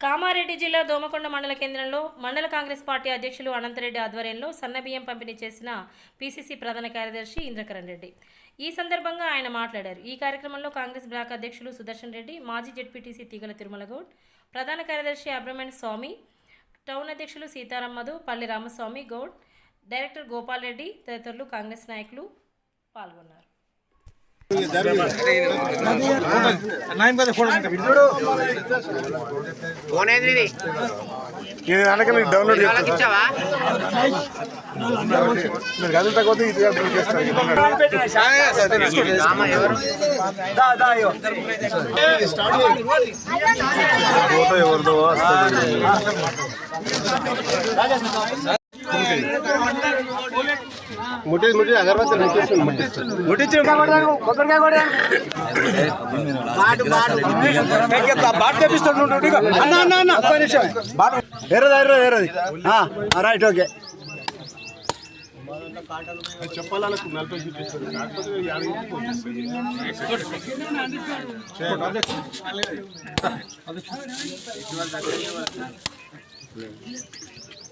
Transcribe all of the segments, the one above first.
కామారెడ్డి జిల్లా దోమకొండ మండల కేంద్రంలో మండల కాంగ్రెస్ పార్టీ అధ్యక్షులు అనంతరెడ్డి ఆధ్వర్యంలో సన్నబియ్యం పంపిణీ చేసిన పీసీసీ ప్రధాన కార్యదర్శి ఇంద్రకరణ్ రెడ్డి. ఈ సందర్భంగా ఆయన మాట్లాడారు. ఈ కార్యక్రమంలో కాంగ్రెస్ బ్లాక్ అధ్యక్షులు సుదర్శన్ రెడ్డి మాజీ జెడ్పీటీసీ తీగల తిరుమల గౌడ్ ప్రధాన కార్యదర్శి అబ్రహ్మణ్ స్వామి టౌన్ అధ్యక్షులు సీతారాం మధు పల్లి రామస్వామి గౌడ్ డైరెక్టర్ గోపాల్ రెడ్డి తదితరులు కాంగ్రెస్ నాయకులు పాల్గొన్నారు. ఇది? ఇది కనుక మీకు డౌన్లోడ్ మీరు కదులు తగ్గొద్దు ఇది ఫోటో ఎవరిదో వస్తుంది ముట్టి ముట్టి అగరబత్తి ముట్టిస్తుంది ముట్టించి కొబ్బరికాయ కూడా బాట్ తెప్పిస్తాడు అన్న అన్న అన్న ఒక్క నిమిషం వేరేది వేరేది వేరేది రైట్ ఓకే చెప్పాలకు నలభై చూపిస్తుంది కాకపోతే అయిపోయింది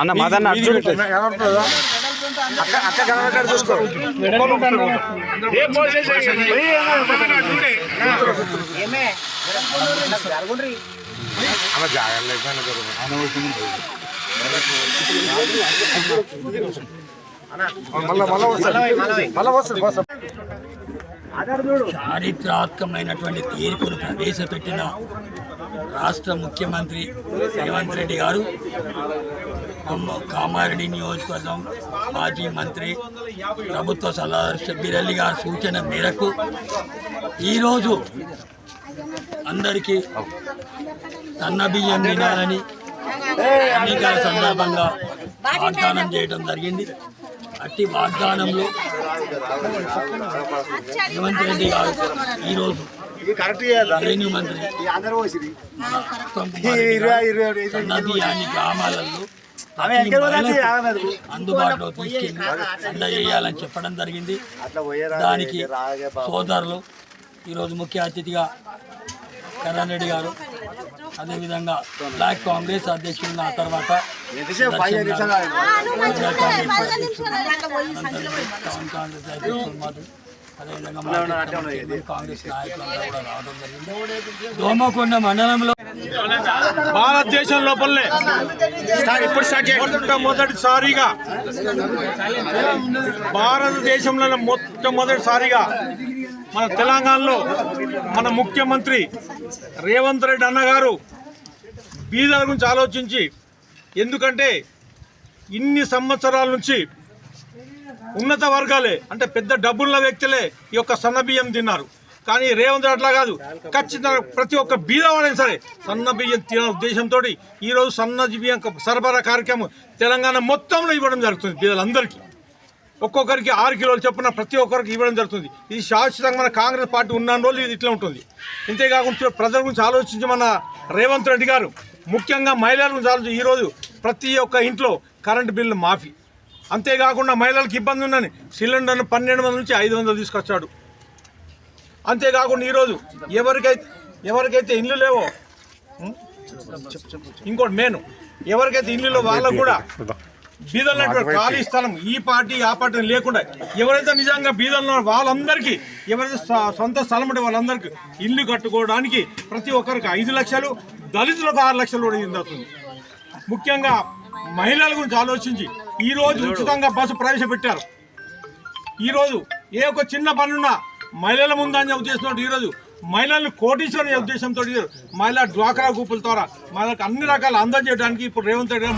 అన్న మదన్న అర్జున్. అక్క అక్క కనబడ్డాడు చూసుకో. జాగ్రత్త వస్తుంది. మళ్ళా వస్తుంది. చారిత్రాత్మకమైనటువంటి తీర్పును ప్రవేశపెట్టిన రాష్ట్ర ముఖ్యమంత్రి రేవంత్ రెడ్డి గారు కామారెడ్డి నియోజకవర్గం మాజీ మంత్రి ప్రభుత్వ సలహాదారు బిరల్లి గారి సూచన మేరకు ఈరోజు అందరికీ సన్న బియ్యం తినాలని ఎన్నికల సందర్భంగా వాగ్దానం చేయడం జరిగింది. అట్టి వాగ్దానంలో రేవంత్ రెడ్డి గారు ఈరోజు రెవెన్యూ మంత్రి గ్రామాలలో. అందుబాటులో తీసుకెళ్ళి అందజేయాలని చెప్పడం జరిగింది దానికి. సోదరులు ఈరోజు ముఖ్య అతిథిగా కరణ్ రెడ్డి గారు అదేవిధంగా బ్లాక్ కాంగ్రెస్ అధ్యక్షులు నా తర్వాత టౌన్ కాంగ్రెస్ అధ్యక్షులు దోమకొండ మండలంలో భారతదేశం లోపలనే. ఇప్పుడు స్టార్ట్ చేయండి. మొట్టమొదటిసారిగా భారతదేశంలో మొట్టమొదటిసారిగా మన తెలంగాణలో మన ముఖ్యమంత్రి రేవంత్ రెడ్డి అన్నగారు బీదల గురించి ఆలోచించి ఎందుకంటే ఇన్ని సంవత్సరాల నుంచి ఉన్నత వర్గాలే అంటే పెద్ద డబ్బున్న వ్యక్తులే ఈ యొక్క సన్న బియ్యం తిన్నారు. కానీ రేవంత్ అట్లా కాదు. ఖచ్చితంగా ప్రతి ఒక్క బీదవాడైనా సరే సన్న బియ్యం తిన ఉద్దేశంతో ఈరోజు సన్న బియ్యం సరఫరా కార్యక్రమం తెలంగాణ మొత్తంలో ఇవ్వడం జరుగుతుంది బీదలందరికీ. ఒక్కొక్కరికి ఆరు కిలోలు చొప్పున ప్రతి ఒక్కరికి ఇవ్వడం జరుగుతుంది. ఇది శాశ్వతంగా మన కాంగ్రెస్ పార్టీ ఉన్న రోజులు ఇది ఇట్లా ఉంటుంది. ఇంతేకాకుండా ప్రజల గురించి ఆలోచించి మన రేవంత్ రెడ్డి గారు ముఖ్యంగా మహిళల గురించి ఆలోచించి ఈరోజు ప్రతి ఒక్క ఇంట్లో కరెంటు బిల్లు మాఫీ. అంతేకాకుండా మహిళలకు ఇబ్బంది ఉందని సిలిండర్ను పన్నెండు వందల నుంచి ఐదు వందలు తీసుకొచ్చాడు. అంతేకాకుండా ఈరోజు ఎవరికైతే ఎవరికైతే ఇల్లు లేవో ఇంకోటి మెయిన్. ఎవరికైతే ఇల్లులో వాళ్ళకు కూడా బీదలైనటువంటి ఖాళీ స్థలం ఈ పార్టీ ఆ పార్టీ లేకుండా ఎవరైతే నిజంగా బీదలు వాళ్ళందరికీ ఎవరైతే సొంత స్థలం ఉంటే వాళ్ళందరికీ ఇల్లు కట్టుకోవడానికి ప్రతి ఒక్కరికి ఐదు లక్షలు దళితులకు ఆరు లక్షలు కూడా జరుగుతుంది ముఖ్యంగా మహిళల గురించి ఆలోచించి ఈ రోజు ఉచితంగా బస్సు ప్రవేశపెట్టారు. ఈరోజు ఏ ఒక చిన్న పనున్నా మహిళల ముందని ఉద్దేశంతో ఈరోజు మహిళలను కోటీశ్వరి ఉద్దేశంతో మహిళా డ్వాక్రా గ్రూపుల ద్వారా మహిళలకు అన్ని రకాల అందజేయడానికి ఇప్పుడు రేవంత్ రెడ్డి